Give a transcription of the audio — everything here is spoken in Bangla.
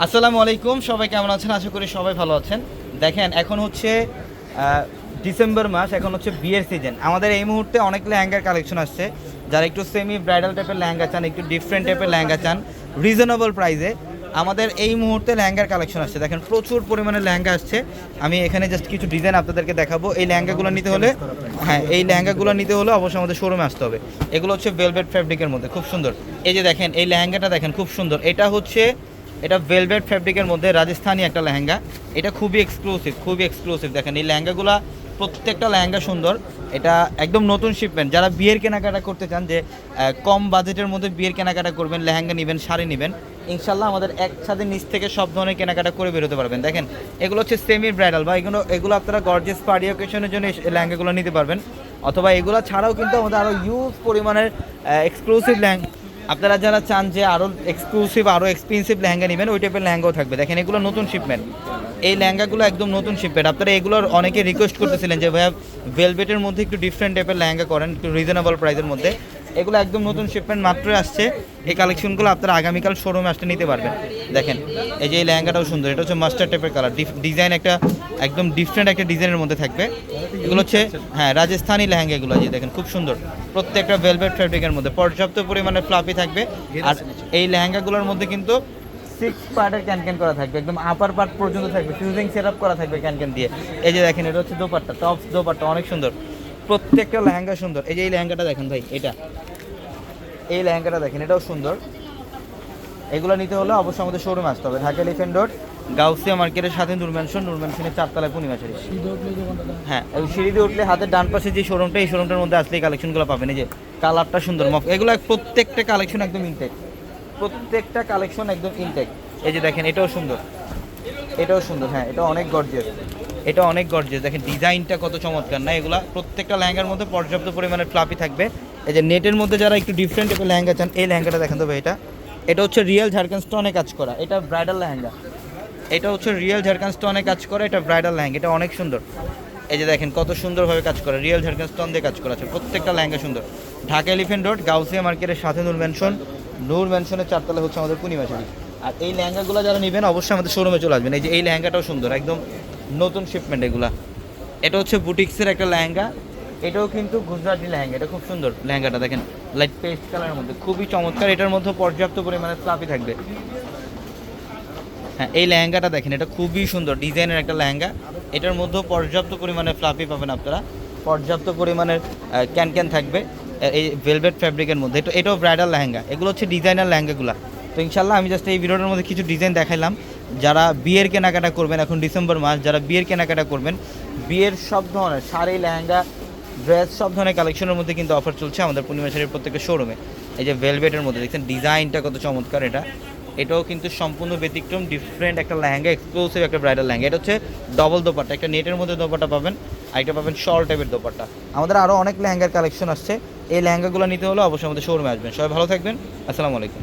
আসসালামু আলাইকুম, সবাই কেমন আছেন? আশা করি সবাই ভালো আছেন। দেখেন, এখন হচ্ছে ডিসেম্বর মাস, এখন হচ্ছে বিয়ের সিজন আমাদের এই মুহূর্তে অনেক লেহেঙ্গার কালেকশন আসছে। যারা একটু সেমি ব্রাইডাল টাইপের লেহেঙ্গা চান, একটু ডিফারেন্ট টাইপের লেহেঙ্গা চান রিজনেবল প্রাইসে আমাদের এই মুহূর্তে লেহেঙ্গার কালেকশন আসছে। দেখেন, প্রচুর পরিমাণে লেহেঙ্গা আসছে। আমি এখানে জাস্ট কিছু ডিজাইন আপনাদেরকে দেখাবো। এই লেহেঙ্গাগুলো নিতে হলে হ্যাঁ এই লেহেঙ্গাগুলো নিতে হলে অবশ্যই আমাদের শোরুমে আসতে হবে। এগুলো হচ্ছে ভেলভেট ফ্যাব্রিকের মধ্যে, খুব সুন্দর। এই যে দেখেন, এই লেহেঙ্গাটা দেখেন, খুব সুন্দর। এটা হচ্ছে এটা ভেলভেট ফ্যাব্রিকের মধ্যে রাজস্থানি একটা লেহেঙ্গা। এটা খুবই এক্সক্লুসিভ খুবই এক্সক্লুসিভ দেখেন, এই লেহেঙ্গাগুলো প্রত্যেকটা লেহেঙ্গা সুন্দর। এটা একদম নতুন শিপমেন্ট যারা বিয়ের কেনাকাটা করতে চান যে কম বাজেটের মধ্যে বিয়ের কেনাকাটা করবেন, লেহেঙ্গা নেবেন, শাড়ি নেবেন, ইনশাল্লাহ আমাদের একসাথে নিচ থেকে সব ধরনের কেনাকাটা করে বেরোতে পারবেন। দেখেন, এগুলো হচ্ছে সেমি ব্রাইডাল বা এগুলো এগুলো আপনারা গর্জেস পার্টি অকেশনের জন্য লেহেঙ্গাগুলো নিতে পারবেন। অথবা এগুলো ছাড়াও কিন্তু আমাদের আরও ইউজ পরিমাণের এক্সক্লুসিভ লেহেঙ্গা আপনারা যারা চান যে আরও এক্সক্লুসিভ আরও এক্সপেন্সিভ লেহেঙ্গা নেবেন, ওই টাইপের লেহেঙ্গাও থাকবে। দেখেন, এগুলো নতুন শিপমেন্ট এই লেহেঙ্গাগুলো একদম নতুন শিপমেন্ট আপনারা এগুলোর অনেকে রিকোয়েস্ট করতেছিলেন যে, ভাইয়া ভেলভেটের মধ্যে একটু ডিফারেন্ট টাইপের লেহেঙ্গা করেন, একটু রিজনেবল প্রাইসের মধ্যে। এগুলো একদম নতুন শিপমেন্ট মাত্র আসছে। এই কালেকশনগুলো আপনারা আগামীকাল শোরুমে আসতে নিতে পারবেন। দেখেন, এই যে এই লেহেঙ্গাটাও সুন্দর, এটা হচ্ছে মাস্টার টাইপের কালার ডিজাইন একটা, একদম ডিফারেন্ট একটা ডিজাইনের মধ্যে থাকবে। এগুলো হচ্ছে হ্যাঁ রাজস্থানি লেহেঙ্গা এগুলো যে দেখেন, খুব সুন্দর। প্রত্যেকটা ভেলভেট ফ্যাব্রিকের মধ্যে, পর্যাপ্ত পরিমাণে ফ্লাফি থাকবে। আর এই লেহেঙ্গাগুলোর মধ্যে কিন্তু সিক্স পার্টের ক্যান ক্যান করা থাকবে, একদম আপার পার্ট পর্যন্ত থাকবে। ফিউজিং সেট করা থাকবে ক্যান ক্যান দিয়ে। এই যে দেখেন, এটা হচ্ছে দোপাট্টা টপস দোপাট্টা, অনেক সুন্দর। প্রত্যেকটা লেহেঙ্গা সুন্দর। এই যে এই লেহেঙ্গাটা দেখেন ভাই এটা। এই লেহেঙ্গাটা দেখেন এটাও সুন্দর। এগুলো নিতে হলে অবশ্যই আমাদের শোরুমে আসতে হবে। ঢাকা এলিফেন্ট রোড গাউসিয়া মার্কেটের সাথে নূর ম্যানশন নূর ম্যানশনের চারতলায় পূর্ণিমা শাড়ি হ্যাঁ ওই সিঁড়ি দিয়ে উঠলে হাতের ডান পাশে যে শোরুমটা এই শোরুমটার মধ্যে আসলে এই কালেকশনগুলো পাবেন। এই যে কালারটা সুন্দর মক এগুলো প্রত্যেকটা কালেকশন একদম ইনটেক প্রত্যেকটা কালেকশন একদম ইনটেক এই যে দেখেন এটাও সুন্দর। এটাও সুন্দর হ্যাঁ এটা অনেক গর্জিয়াস এটা অনেক গর্জে দেখেন ডিজাইনটা কত চমৎকার, না? এগুলা প্রত্যেকটা লেহেঙ্গার মধ্যে পর্যাপ্ত পরিমাণে ফ্লাপি থাকবে। এই যে নেটের মধ্যে যারা একটু ডিফারেন্ট টাইপের লেহেঙ্গা চান, এই লেহেঙ্গাটা দেখেন তবে এটা। এটা হচ্ছে রিয়েল ঝাড়খান স্টোনে কাজ করা। এটা ব্রাইডাল লেহেঙ্গা। এটা হচ্ছে রিয়েল ঝাড়খান স্টোনে কাজ করা, এটা ব্রাইডাল লেহেঙ্গা। এটা অনেক সুন্দর। এই যে দেখেন, কত সুন্দরভাবে কাজ করা। রিয়েল ঝাড়খান স্টোন দিয়ে কাজ করা আছে। প্রত্যেকটা লেহেঙ্গা সুন্দর। ঢাকা এলিফেন্ট রোড গাউসিয়া মার্কেটের সাথে নূর ম্যানশন নূর ম্যানশনের চারতলা হচ্ছে আমাদের পূর্ণিমা আর এই লেহেঙ্গাগুলো যারা নেবেন, অবশ্যই আমাদের শোরুমে চলে আসবেন। এই যে এই লেহেঙ্গাটাও সুন্দর, একদম নতুন শিপমেন্ট এগুলা। এটা হচ্ছে বুটিক্সের একটা লেহেঙ্গা। এটাও কিন্তু গুজরাটি লেহেঙ্গা, এটা খুব সুন্দর লেহেঙ্গাটা দেখেন। লাইট পেস্ট কালারের মধ্যে, খুবই চমৎকার। এটার মধ্যে পর্যাপ্ত পরিমাণে ফ্লাফি থাকবে। হ্যাঁ এই লেহেঙ্গাটা দেখেন, এটা খুবই সুন্দর ডিজাইনের একটা লেহেঙ্গা। এটার মধ্যেও পর্যাপ্ত পরিমাণে ফ্লাফি পাবেন আপনারা। পর্যাপ্ত পরিমাণের ক্যান ক্যান থাকবে এই ভেলভেট ফ্যাব্রিকের মধ্যে। এটা, এটাও ব্রাইডাল লেহেঙ্গা। এগুলো হচ্ছে ডিজাইনার লেহেঙ্গাগুলো। তো ইনশাল্লাহ আমি জাস্ট এই ভিডিওটার মধ্যে কিছু ডিজাইন দেখাইলাম। যারা বিয়ের কেনাকাটা করবেন এখন ডিসেম্বর মাস, যারা বিয়ের কেনাকাটা করবেন, বিয়ের সব ধরনের শাড়ি, লেহেঙ্গা, ড্রেস, সব ধরনের কালেকশনের মধ্যে কিন্তু অফার চলছে আমাদের পূর্ণিমা শাড়ির প্রত্যেকের শোরুমে এই যে ভেলভেটের মধ্যে, দেখছেন ডিজাইনটা কত চমৎকার এটা। এটাও কিন্তু সম্পূর্ণ ব্যতিক্রম ডিফারেন্ট একটা লেহেঙ্গা এক্সক্লুসিভ একটা ব্রাইডাল লেহেঙ্গা। এটা হচ্ছে ডবল দোপাট্টা, একটা নেটের মধ্যে দোপাট্টা পাবেন, আর একটা পাবেন শর্ট টাইপের দোপাট্টা। আমাদের আরও অনেক লেহেঙ্গার কালেকশন আসছে, এই লেহেঙ্গাগুলো নিতে হলে অবশ্যই আমাদের শোরুমে আসবেন। সবাই ভালো থাকবেন, আসসালামু আলাইকুম।